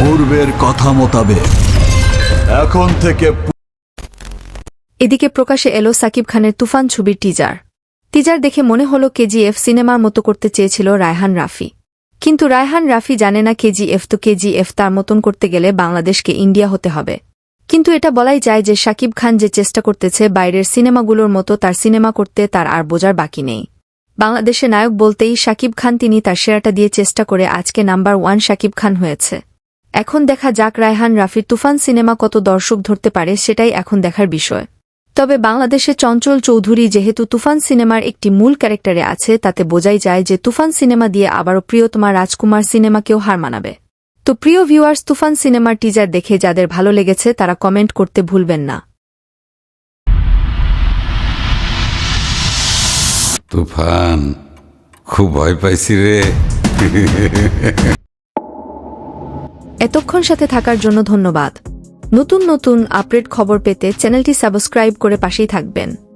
পূর্বের কথা মোতাবেক। এখন থেকে এদিকে প্রকাশে এলো সাকিব খানের তুফান ছবির টিজার টিজার দেখে মনে হলো কেজিএফ সিনেমার মতো করতে চেয়েছিল রায়হান রাফি। কিন্তু রায়হান রাফি জানে না কেজিএফ তো কেজিএফ তার মতন করতে গেলে বাংলাদেশকে ইন্ডিয়া হতে হবে। কিন্তু এটা বলাই যায় যে সাকিব খান যে চেষ্টা করতেছে বাইরের সিনেমাগুলোর মতো তার সিনেমা করতে তার আর বোঝার বাকি নেই। বাংলাদেশে নায়ক বলতেই সাকিব খান তিনি তার সেরাটা দিয়ে চেষ্টা করে আজকে নাম্বার ওয়ান সাকিব খান হয়েছে। এখন দেখা যাক রায়হান রাফির তুফান সিনেমা কত দর্শক ধরতে পারে, সেটাই এখন দেখার বিষয়। তবে বাংলাদেশে চঞ্চল চৌধুরী যেহেতু তুফান সিনেমার একটি মূল ক্যারেক্টারে আছে, তাতে বোঝাই যায় যে তুফান সিনেমা দিয়ে আবারও প্রিয়তমা রাজকুমার সিনেমাকেও হার মানাবে। তো প্রিয় ভিউয়ার্স, তুফান সিনেমার টিজার দেখে যাদের ভালো লেগেছে, তারা কমেন্ট করতে ভুলবেন না। তুফান, খুব ভয় পাইছি রে। এতক্ষণ সাথে থাকার জন্য ধন্যবাদ। নতুন নতুন আপডেট খবর পেতে চ্যানেলটি সাবস্ক্রাইব করে পাশেই থাকবেন।